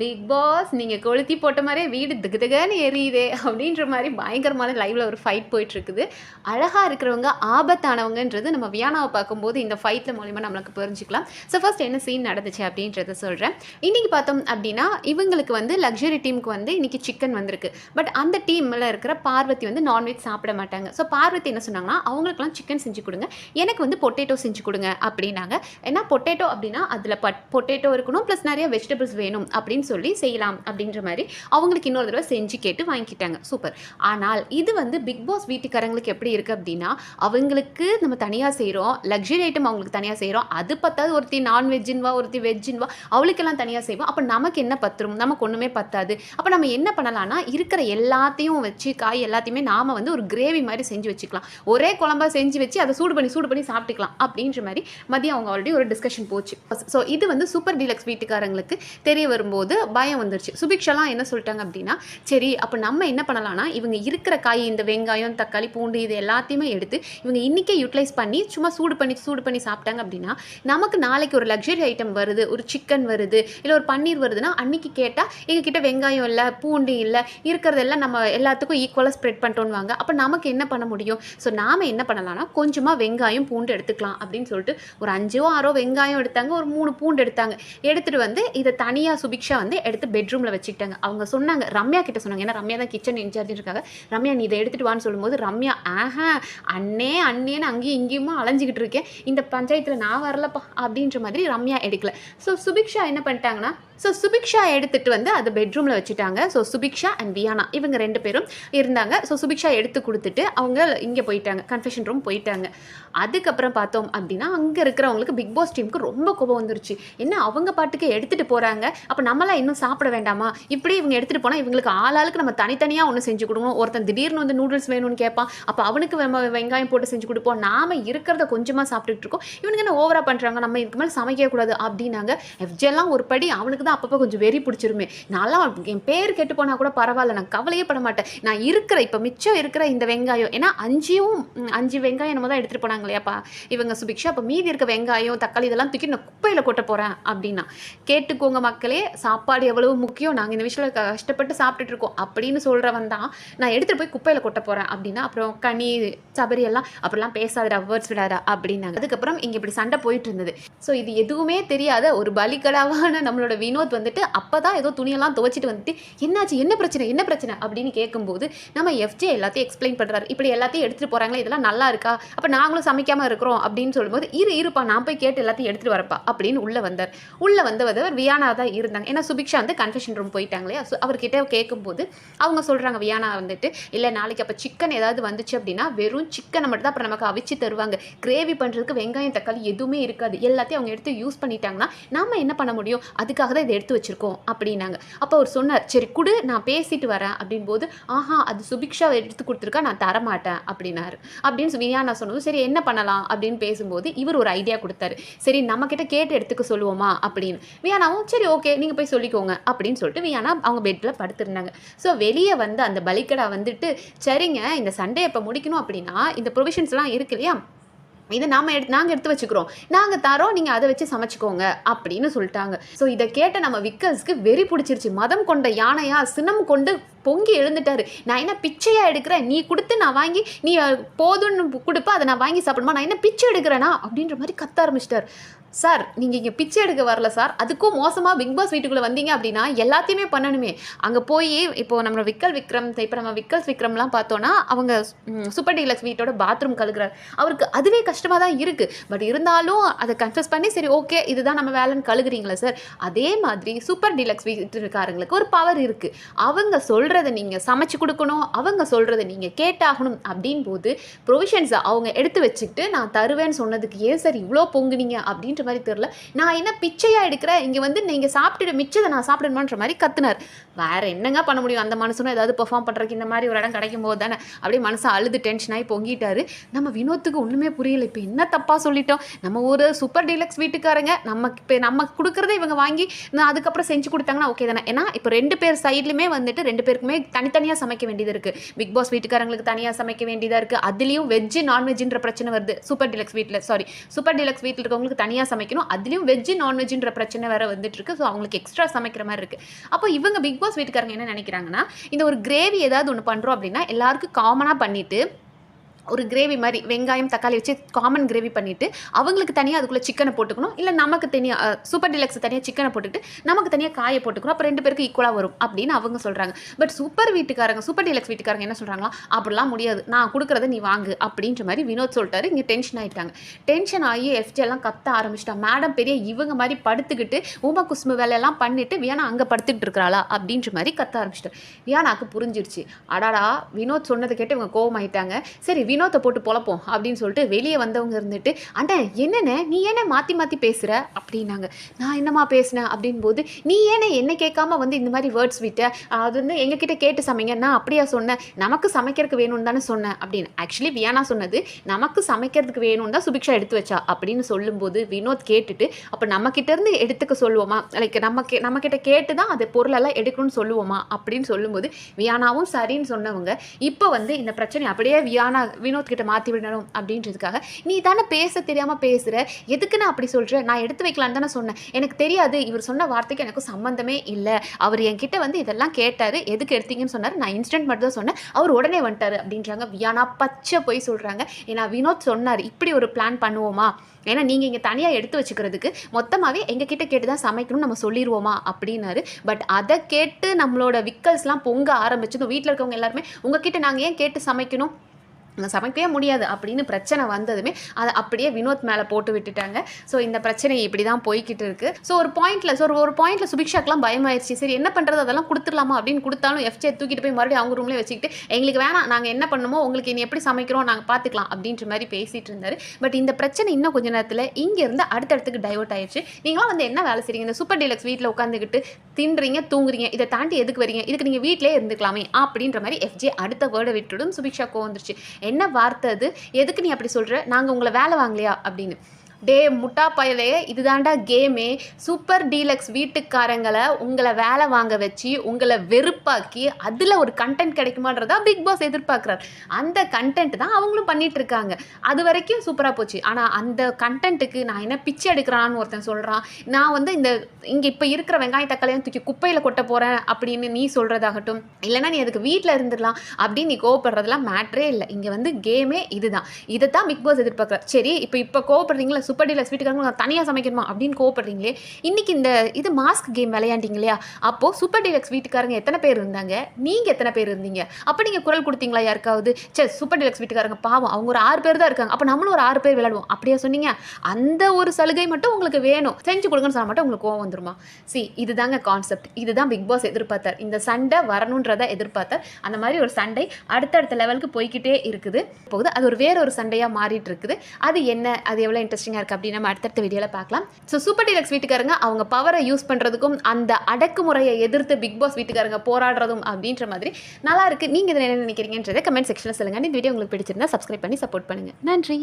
Big pass நீங்கள் கொளுத்தி போட்ட மாதிரியே வீடு திகு திகன்னு எரியுதே அப்படின்ற மாதிரி பயங்கரமான லைவில் ஒரு ஃபைட் போயிட்டுருக்குது. அழகாக இருக்கிறவங்க ஆபத்தானவங்கன்றது நம்ம வியானாவை பார்க்கும்போது இந்த ஃபைட்டில் மூலிமா நம்மளுக்கு புரிஞ்சுக்கலாம். ஸோ ஃபர்ஸ்ட் என்ன சீன் நடந்துச்சு அப்படின்றத சொல்கிறேன் இன்றைக்கி பார்த்தோம் அப்படின்னா இவங்களுக்கு வந்து லக்ஸரி டீமுக்கு வந்து இன்றைக்கி சிக்கன் வந்திருக்கு. பட் அந்த டீமில் இருக்கிற பார்வதி வந்து நான்வெஜ் சாப்பிட மாட்டாங்க. ஸோ பார்வதி என்ன சொன்னாங்கன்னா அவங்களுக்குலாம் சிக்கன் செஞ்சு கொடுங்க. எனக்கு வந்து பொட்டேட்டோ செஞ்சு கொடுங்க அப்படின்னாங்க. ஏன்னா பொட்டேட்டோ அப்படின்னா அதில் பட் பொட்டேட்டோ இருக்கணும் ப்ளஸ் நிறைய வெஜிடபிள்ஸ் வேணும் அப்படின்னு சொல்லி செய்யலாம் அப்படின்ற மாதிரி அவங்களுக்கு இன்னொரு தடவை செஞ்சு கேட்டு வாங்கிக்கிட்டாங்க. சூப்பர். ஆனால் இது வந்து பிக் பாஸ் வீட்டுக்காரங்களுக்கு எப்படி இருக்குது அப்படின்னா அவங்களுக்கு நம்ம தனியாக செய்கிறோம் லக்ஸரி ஐட்டம் அவங்களுக்கு தனியாக செய்கிறோம் அது பத்தாது ஒருத்தி நான்வெஜ்ஜின்வா ஒருத்தி வெஜ்ஜின்வா அவளுக்கெல்லாம் தனியாக செய்வோம். அப்போ நமக்கு என்ன பத்துரும்? நமக்கு ஒன்றுமே பத்தாது. அப்போ நம்ம என்ன பண்ணலாம்னா இருக்கிற எல்லாத்தையும் வச்சு காய் எல்லாத்தையுமே நாம் வந்து ஒரு கிரேவி மாதிரி செஞ்சு வச்சுக்கலாம். ஒரே குழம்பா செஞ்சு வச்சு அதை சூடு பண்ணி சூடு பண்ணி சாப்பிட்டுக்கலாம் அப்படின்ற மாதிரி மதியம் அவங்க ஆல்ரெடி ஒரு டிஸ்கஷன் போச்சு. ஸோ இது வந்து சூப்பர் டீலக்ஸ் வீட்டுக்காரங்களுக்கு தெரிய வரும்போது பயம் வந்துருச்சு. சுபிக்ஷாலாம் என்ன சொல்லிட்டாங்க அப்படின்னா சரி அப்போ நம்ம என்ன பண்ணலாம்னா இவங்க இருக்கிற காய் இந்த வெங்காயம் தக்காளி பூண்டு இது எல்லாத்தையுமே எடுத்து இவங்க இன்றைக்கே யூட்டிலைஸ் பண்ணி சும்மா சூடு பண்ணி சூடு பண்ணி சாப்பிட்டாங்க அப்படின்னா நமக்கு நாளைக்கு ஒரு லக்ஸரி ஐட்டம் வருது ஒரு சிக்கன் வருது இல்லை ஒரு பன்னீர் வருதுன்னா அன்னைக்கு கேட்டால் எங்ககிட்ட வெங்காயம் இல்லை பூண்டு இல்லை இருக்கிறதெல்லாம் நம்ம எல்லாத்துக்கும் ஈக்குவலாக ஸ்ப்ரெட் பண்ணிட்டோன்னுவாங்க. அப்போ நமக்கு என்ன பண்ண முடியும்? ஸோ நாம் என்ன பண்ணலாம்னா கொஞ்சமாக வெங்காயம் பூண்டு எடுத்துக்கலாம் அப்படின்னு சொல்லிட்டு ஒரு அஞ்சோ ஆறோ வெங்காயம் எடுத்தாங்க ஒரு மூணு பூண்டு எடுத்தாங்க. எடுத்துகிட்டு வந்து இதை தனியாக சுபிக்ஷா வந்து எடுத்து பெட்ரூமில் வச்சுக்கிட்டாங்க. அவங்க சொன்னாங்க ரம்யா கிட்ட சொன்னாங்க. ஏன்னா ரம்யா தான் கிச்சன் இன்சார்ஜ் இருக்காங்க. ரம்யா நீ இதை எடுத்துகிட்டு வான்னு சொல்லும்போது ரம்யா ஆஹா அண்ணே அண்ணேன்னு அங்கேயும் இங்கேயுமா அலைஞ்சிக்கிட்டு இருக்கேன் இந்த பஞ்சாயத்தில் நான் வரலப்பா அப்படின்ற மாதிரி ரம்யா எடுக்கல. ஸோ சுபிக்ஷா என்ன பண்ணிட்டாங்கன்னா ஸோ சுபிக்ஷா எடுத்துகிட்டு வந்து அதை பெட்ரூமில் வச்சுட்டாங்க. ஸோ சுபிக்ஷா அண்ட் வியானா இவங்க ரெண்டு பேரும் இருந்தாங்க. ஸோ சுபிக்ஷா எடுத்து கொடுத்துட்டு அவங்க இங்கே போயிட்டாங்க. கன்ஃபெஷன் ரூம் போயிட்டாங்க. அதுக்கப்புறம் பார்த்தோம் அப்படின்னா அங்கே இருக்கிறவங்களுக்கு பிக் பாஸ் டீமுக்கு ரொம்ப கோபம் வந்துருச்சு. என்ன அவங்க பாட்டுக்கு எடுத்துகிட்டு போகிறாங்க அப்போ நம்மளாம் இன்னும் சாப்பிட வேண்டாமா? இப்படி இவங்க எடுத்துகிட்டு போனால் இவங்களுக்கு ஆளாளுக்கு நம்ம தனித்தனியாக ஒன்று செஞ்சு கொடுக்கணும். ஒருத்தன் திடீர்னு வந்து நூடுல்ஸ் வேணும்னு கேட்பான். அப்போ அவனுக்கு நம்ம வெங்காயம் போட்டு செஞ்சு கொடுப்போம். நாம இருக்கிறத கொஞ்சமாக சாப்பிட்டுட்டு இருக்கோம். இவனுக்கு என்ன ஓவராக பண்ணுறாங்க நம்ம இதுக்கு மேலே சமைக்கக்கூடாது அப்படின்னாங்க. எஃப்ஜெல்லாம் ஒரு படி அவனுக்கு தான் அப்பப்போ கொஞ்சம் வெறி பிடிச்சிருமே. நான்லாம் என் பேர் கெட்டு போனால் கூட பரவாயில்ல நான் கவலையே பட மாட்டேன். நான் இருக்கிற இப்போ மிச்சம் இருக்கிற இந்த வெங்காயம் ஏன்னா அஞ்சும் அஞ்சு வெங்காயம் நம்ம தான் எடுத்துகிட்டு போனாங்க இல்லையாப்பா? இவங்க சுபிக்ஷா அப்போ மீதி இருக்க வெங்காயம் தக்காளி இதெல்லாம் தூக்கி நான் குப்பையில் கொட்ட போகிறேன் அப்படின்னா. கேட்டுக்கோங்க மக்களே சாப்பாடு எவ்வளவு முக்கியம் நாங்கள் இந்த விஷயத்தில் கஷ்டப்பட்டு சாப்பிட்டுட்டு இருக்கோம். அப்படின்னு சொல்கிறவன் தான் நான் எடுத்துகிட்டு போய் குப்பையில் கொட்ட போகிறேன் அப்படின்னா அப்புறம் கனி சபரி எல்லாம் அப்படிலாம் பேசாதடா வேர்ட்ஸ் விடாதா அப்படின்னாங்க. அதுக்கப்புறம் இங்கே இப்படி சண்டை போயிட்டு இருந்தது. ஸோ இது எதுவுமே தெரியாத ஒரு பலிகடாவான நம்மளோட வினோத் வந்துட்டு அப்போ தான் ஏதோ துணியெல்லாம் துவைச்சிட்டு வந்துட்டு என்னாச்சு? என்ன பிரச்சனை? என்ன பிரச்சனை? அப்படின்னு கேட்கும்போது நம்ம எஃப்ஜே எல்லாத்தையும் எக்ஸ்பிளைன் பண்ணுறாரு இப்படி எல்லாத்தையும் எடுத்துகிட்டு போகிறாங்களே இதெல்லாம் நல்லா இருக்கா? அப்போ நாங்களும் சமைக்காமல் இருக்கிறோம் அப்படின்னு சொல்லும்போது இரு இருப்பா நான் போய் கேட்டு எல்லாத்தையும் எடுத்துகிட்டு வரப்பா அப்படின்னு உள்ளே வந்தார். உள்ளே வந்தவர் வியானா தான் இருந்தாங்க. ஏன்னா சுபிக்ஷா வந்து கன்ஃபெஷன் ரூம் போயிட்டாங்களே ஸோ அவர்கிட்ட கேட்கும்போது அவங்க சொல்கிறாங்க வியானா வந்துட்டு இல்லை நாளைக்கு அப்போ சிக்கன் ஏதாவது வந்துச்சு அப்படின்னா வெறும் சிக்கனை மட்டும் தான் அப்புறம் நமக்கு அவிச்சு தருவாங்க. கிரேவி பண்ணுறதுக்கு வெங்காயம் தக்காளி எதுவுமே இருக்காது. எல்லாத்தையும் அவங்க எடுத்து யூஸ் பண்ணிட்டாங்கன்னா நாம் என்ன பண்ண முடியும்? அதுக்காக தான் இதை எடுத்து வச்சுருக்கோம் அப்படின்னாங்க. அப்போ அவர் சொன்னார் சரி குடு நான் பேசிட்டு வரேன். அப்படின்போது ஆஹா அது சுபிக்ஷா எடுத்து கொடுத்துருக்கா நான் தரமாட்டேன். அப்படின்னாரு. அப்படின்னு சொல்லி வியானா சொன்னதும் சரி என்ன பண்ணலாம்? அப்படின்னு பேசும்போது இவர் ஒரு ஐடியா கொடுத்தாரு. சரி நம்மக்கிட்ட கேட்டு எடுத்துக்க சொல்லுவோமா? அப்படின்னு. வியானாவும் சரி ஓகே நீங்கள் போய் சொல்லிக்கோங்க. அப்படின்னு சொல்லிட்டு வியானா அவங்க பெட்டில் படுத்திருந்தாங்க. ஸோ வெளியே வந்து அந்த பலிக்கடா வந்துட்டு சரிங்க இந்த சண்டே இப்போ முடிக்கணும் அப்படின்னா இந்த ப்ரொவிஷன்ஸ்லாம் இருக்கு இல்லையா? இதை நாம எடுத்து நாங்கள் எடுத்து வச்சுக்கிறோம். நாங்கள் தரோம் நீங்கள் அதை வச்சு சமைச்சிக்கோங்க அப்படின்னு சொல்லிட்டாங்க. ஸோ இதை கேட்ட நம்ம விக்கல்ஸ்க்கு வெறி பிடிச்சிருச்சு. மதம் கொண்ட யானையா சினம் கொண்டு பொங்கி எழுந்துட்டாரு. நான் என்ன பிச்சையாக எடுக்கிறேன்? நீ கொடுத்து நான் வாங்கி நீ போதும்னு கொடுப்ப அதை நான் வாங்கி சாப்பிடுமா நான் என்ன பிச்சை எடுக்கிறேனா? அப்படின்ற மாதிரி கத்த ஆரம்பிச்சிட்டார். சார் நீங்கள் இங்கே பிச்சை எடுக்க வரல சார். அதுக்கும் மோசமாக பிக் பாஸ் வீட்டுக்குள்ளே வந்தீங்க அப்படின்னா எல்லாத்தையுமே பண்ணணுமே. அங்கே போய் இப்போ நம்ம விக்கல் விக்ரம் இப்போ நம்ம விக்கல் விக்ரம்லாம் பார்த்தோன்னா அவங்க சூப்பர் டீலக்ஸ் வீட்டோட பாத்ரூம் கழுகுறார். அவருக்கு அதுவே கஷ்டமாக தான் இருக்குது பட் இருந்தாலும் அதை கன்ஃபியூஸ் பண்ணி சரி ஓகே இதுதான் நம்ம வேலைன்னு கழுகுறீங்களா சார்? அதே மாதிரி சூப்பர் டீலக்ஸ் வீட்டுக்காரங்களுக்கு ஒரு பவர் இருக்குது அவங்க சொல்கிற சொல்கிறத நீங்கள் சமைச்சு கொடுக்கணும் அவங்க சொல்கிறத நீங்கள் கேட்டாகணும் அப்படின் போது ப்ரொவிஷன்ஸை அவங்க எடுத்து வச்சுக்கிட்டு நான் தருவேன்னு சொன்னதுக்கு ஏன் சார் இவ்வளோ பொங்குனீங்க? அப்படின்ற மாதிரி தெரில நான் என்ன பிச்சையாக எடுக்கிறேன் இங்கே வந்து நீங்கள் சாப்பிட்டுட்டு மிச்சதை நான் சாப்பிடணுமான்ற மாதிரி கத்துனார். வேறு என்னங்க பண்ண முடியும்? அந்த மனுஷனும் ஏதாவது பெர்ஃபார்ம் பண்ணுறதுக்கு இந்த மாதிரி ஒரு இடம் கிடைக்கும் போது தானே. அப்படியே மனசை அழுது டென்ஷனாகி பொங்கிட்டார் பொங்கிட்டாரு. நம்ம வினோத்துக்கு ஒன்றுமே புரியல. இப்போ என்ன தப்பாக சொல்லிட்டோம்? நம்ம ஒரு சூப்பர் டீலக்ஸ் வீட்டுக்காரங்க. நம்ம இப்போ நம்ம கொடுக்குறத இவங்க வாங்கி நான் அதுக்கப்புறம் செஞ்சு கொடுத்தாங்கன்னா ஓகே தானே. ஏன்னா இப்போ ரெண்டு பேர் சைட்லையுமே வந்துட்டு ரெண்டு பேருக்கு பேருக்குமே தனித்தனியாக சமைக்க வேண்டியது இருக்குது பிக் பாஸ் வீட்டுக்காரங்களுக்கு தனியாக சமைக்க வேண்டியதாக இருக்குது அதுலேயும் வெஜ்ஜு நான்வெஜ்ஜுன்ற பிரச்சனை வருது. சூப்பர் டிலக்ஸ் வீட்டில் சாரி சூப்பர் டிலக்ஸ் வீட்டில் இருக்கவங்களுக்கு தனியாக சமைக்கணும். அதுலேயும் வெஜ்ஜு நான்வெஜ்ன்ற பிரச்சனை வேறு வந்துட்டு இருக்கு. ஸோ அவங்களுக்கு எக்ஸ்ட்ரா சமைக்கிற மாதிரி இருக்கு. அப்போ இவங்க பிக் பாஸ் வீட்டுக்காரங்க என்ன நினைக்கிறாங்கன்னா இந்த ஒரு கிரேவி ஏதாவது ஒன்று பண்ணுறோம் அப்படின்னா எல்லாருக்கும் காமனாக பண்ணிட்டு ஒரு கிரேவி மாதிரி வெங்காயம் தக்காளி வச்சு காமன் கிரேவி பண்ணிவிட்டு அவங்களுக்கு தனியாக அதுக்குள்ளே சிக்கனை போட்டுக்கணும். இல்லை நமக்கு தனியாக சூப்பர் டிலக்ஸ் தனியாக சிக்கனை போட்டுக்கிட்டு நமக்கு தனியாக காயை போட்டுக்கணும். அப்போ ரெண்டு பேருக்கு ஈக்குவலாக வரும் அப்படின்னு அவங்க சொல்கிறாங்க பட் சூப்பர் வீட்டுக்காரங்க சூப்பர் டிலக்ஸ் வீட்டுக்காரங்க என்ன சொல்கிறாங்களா அப்படிலாம் முடியாது. நான் கொடுக்குறத நீ வாங்கு. அப்படின்ற மாதிரி வினோத் சொல்லிட்டாரு. இங்கே டென்ஷன் ஆகிட்டாங்க டென்ஷன் ஆகி எஃப்ஜி எல்லாம் கத்த ஆரம்பிச்சிட்டா. மேடம் பெரிய இவங்க மாதிரி படுத்துக்கிட்டு ஊமா குஸ்மு வேலையெல்லாம் பண்ணிவிட்டு வியானா அங்கே படுத்துக்கிட்டு இருக்கிறாளா? அப்படின்ற மாதிரி கத்த ஆரம்பிச்சிட்டாரு. வியானாக்கு புரிஞ்சிருச்சு. அடாடா வினோத் சொன்னதை கேட்டு இவங்க கோவமாயிட்டாங்க. சரி வினோத்தை போட்டு பொழப்போம் அப்படின்னு சொல்லிட்டு வெளியே வந்தவங்க இருந்துட்டு அண்ணே என்னென்ன நீ என்ன மாற்றி மாற்றி பேசுகிற அப்படின்னாங்க. நான் என்னம்மா பேசினேன்? அப்படின்போது நீ ஏன்னா என்ன கேட்காம வந்து இந்த மாதிரி வேர்ட்ஸ் விட்ட? அது வந்து எங்ககிட்ட கேட்டு சமைங்க. நான் அப்படியா சொன்னேன். நமக்கு சமைக்கிறதுக்கு வேணும்னு தானே சொன்னேன். அப்படின்னு. ஆக்சுவலி வியானா சொன்னது நமக்கு சமைக்கிறதுக்கு வேணும்னு தான் சுபிக்ஷா எடுத்து வச்சா. அப்படின்னு சொல்லும்போது வினோத் கேட்டுட்டு அப்போ நம்மக்கிட்டேருந்து இருந்து எடுத்துக்க சொல்லுவோமா? லைக் நம்ம கே நம்மக்கிட்ட கேட்டு தான் அது பொருளெல்லாம் எடுக்கணும்னு சொல்லுவோமா? அப்படின்னு சொல்லும்போது வியானாவும் சரின்னு சொன்னவங்க இப்போ வந்து இந்த பிரச்சனை அப்படியே வியானா வினோத் கிட்ட மாற்றி விடணும் அப்படின்றதுக்காக நீ தானே பேச தெரியாமல் பேசுகிற எதுக்கு நான் அப்படி சொல்கிறேன் நான் எடுத்து வைக்கலான்னு தானே சொன்னேன். எனக்கு தெரியாது. இவர் சொன்ன வார்த்தைக்கு எனக்கு சம்மந்தமே இல்லை. அவர் என்கிட்ட வந்து இதெல்லாம் கேட்டார். எதுக்கு எடுத்தீங்கன்னு சொன்னார். நான் இன்ஸ்டன்ட் மட்டும் தான் சொன்னேன். அவர் உடனே வந்துட்டார் அப்படின்றாங்க. வியானா பச்சை போய் சொல்கிறாங்க ஏன்னா வினோத் சொன்னார் இப்படி ஒரு பிளான் பண்ணுவோமா? ஏன்னா நீங்கள் இங்கே தனியாக எடுத்து வச்சுக்கிறதுக்கு மொத்தமாகவே எங்ககிட்ட கேட்டு தான் சமைக்கணும்னு நம்ம சொல்லிடுவோமா அப்படின்னாரு. பட் அதை கேட்டு நம்மளோட விக்கல்ஸ்லாம் பொங்க ஆரம்பிச்சதும் வீட்டில் இருக்கவங்க எல்லாருமே உங்ககிட்ட நாங்கள் ஏன் கேட்டு சமைக்கணும்? சமைக்கவே முடியாது அப்படின்னு பிரச்சனை வந்ததுமே அதை அப்படியே வினோத் மேலே போட்டு விட்டுட்டாங்க. ஸோ இந்த பிரச்சனை இப்படி தான் போய்கிட்டு இருக்கு. ஸோ ஒரு பாயிண்ட்ல ஸோ ஒரு ஒரு பாயிண்ட்ல சுபிக்ஷாக்கெலாம் பயமாயிருச்சு. சரி என்ன பண்ணுறது அதெல்லாம் கொடுத்துடலாமா அப்படின்னு கொடுத்தாலும் எஃப்ஜே தூக்கிட்டு போய் மறுபடியும் அவங்க ரூம்லேயே வச்சுக்கிட்டு எங்களுக்கு வேணாம் நாங்கள் என்ன பண்ணுமோ உங்களுக்கு இனி எப்படி சமைக்கிறோம் நாங்கள் பார்த்துக்கலாம் அப்படின்ற மாதிரி பேசிட்டு இருந்தாரு. பட் இந்த பிரச்சனை இன்னும் கொஞ்ச நேரத்தில் இங்கேருந்து அடுத்தடுத்துக்கு டைவர்ட் ஆயிடுச்சு நீங்களாம் வந்து என்ன வேலை செய்றீங்க? இந்த சூப்பர் டீலக்ஸ் வீட்டில் உட்காந்துக்கிட்டு தின்றீங்க தூங்குறீங்க இதை தாண்டி எதுக்கு வரீங்க? இதுக்கு நீங்கள் வீட்டிலே இருந்துக்கலாமே அப்படின்ற மாதிரி எஃப்ஜே அடுத்த வேர்டை விட்டுடும் சுபிக்ஷா வந்துருச்சு. என்ன வார்த்தை அது? எதுக்கு நீ அப்படி சொல்கிற நாங்கள் உங்களை வேலை வாங்கலையா? அப்படின்னு. டே முட்டா பயலே இதுதாண்டா கேமே. சூப்பர் டீலக்ஸ் வீட்டுக்காரங்களை உங்களை வேலை வாங்க வச்சு உங்களை வெறுப்பாக்கி அதில் ஒரு கண்டென்ட் கிடைக்குமான்றதா பிக் பாஸ் எதிர்பார்க்குறாரு. அந்த கண்டென்ட் தான் அவங்களும் பண்ணிட்டு இருக்காங்க அது வரைக்கும் சூப்பராக போச்சு. ஆனால் அந்த கண்டென்ட்டுக்கு நான் என்ன பிச்சை எடுக்கிறான்னு ஒருத்தன் சொல்கிறான் நான் வந்து இந்த இங்கே இப்போ இருக்கிற வெங்காய தக்காளியும் தூக்கி குப்பையில் கொட்ட போகிறேன் அப்படின்னு நீ சொல்கிறதாகட்டும் இல்லைன்னா நீ அதுக்கு வீட்டில் இருந்துடலாம் அப்படின்னு நீ கோவப்படுறதுலாம் மேட்ரே இல்லை. இங்கே வந்து கேமே இதுதான். இதை தான் பிக் பாஸ் எதிர்பார்க்குறாரு. சரி இப்போ இப்போ கோவப்படுறீங்களா? சூப்பர் டீலக்ஸ் வீட்டுக்காரங்க நான் தனியாக சமைக்கணுமா அப்படின்னு கோவப்படுறீங்களே? இன்னைக்கு இந்த இது மாஸ்க் கேம் விளையாண்டிங்க இல்லையா? அப்போது சூப்பர் டீலக்ஸ் வீட்டுக்காரங்க எத்தனை பேர் இருந்தாங்க? நீங்கள் எத்தனை பேர் இருந்தீங்க? அப்போ நீங்கள் குரல் கொடுத்தீங்களா யாருக்காவது? சரி சூப்பர் டீலக்ஸ் வீட்டுக்காரங்க பாவம் அவங்க ஒரு ஆறு பேர் தான் இருக்காங்க. அப்போ நம்மளும் ஒரு ஆறு பேர் விளையாடுவோம். அப்படியே சொன்னீங்க? அந்த ஒரு சலுகை மட்டும் உங்களுக்கு வேணும். செஞ்சு கொடுங்கன்னு சொன்னால் மட்டும் உங்களுக்கு கோவம் வந்துருமா? சி இதுதாங்க கான்செப்ட் இதுதான் பிக் பாஸ் எதிர்பார்த்தார். இந்த சண்டை வரணுன்றதை எதிர்பார்த்தார். அந்த மாதிரி ஒரு சண்டை அடுத்தடுத்த லெவலுக்கு போய்க்கிட்டே இருக்குது. போகுது. அது ஒரு வேற ஒரு சண்டையாக மாறிட்டு இருக்குது. அது என்ன? அது எவ்வளோ இன்ட்ரெஸ்டிங்காக இருக்குது அப்படின்னு நம்ம அடுத்தடுத்த வீடியோவில் பார்க்கலாம். ஸோ சூப்பர் டீலக்ஸ் வீட்டுக்காரங்க அவங்க பவரை யூஸ் பண்ணுறதுக்கும் அந்த அடக்குமுறையை எதிர்த்து பிக் பாஸ் வீட்டுக்காரங்க போராடுறதும் அப்படின்ற மாதிரி நல்லா இருக்குது நீங்கள் இதில் என்ன நினைக்கிறீங்கன்றதை கமெண்ட் செக்ஷனில் சொல்லுங்கள் இந்த வீடியோ உங்களுக்கு பிடிச்சிருந்தா சப்ஸ்கிரைப் பண்ணி சப்போர்ட் பண்ணுங்கள் நன்றி.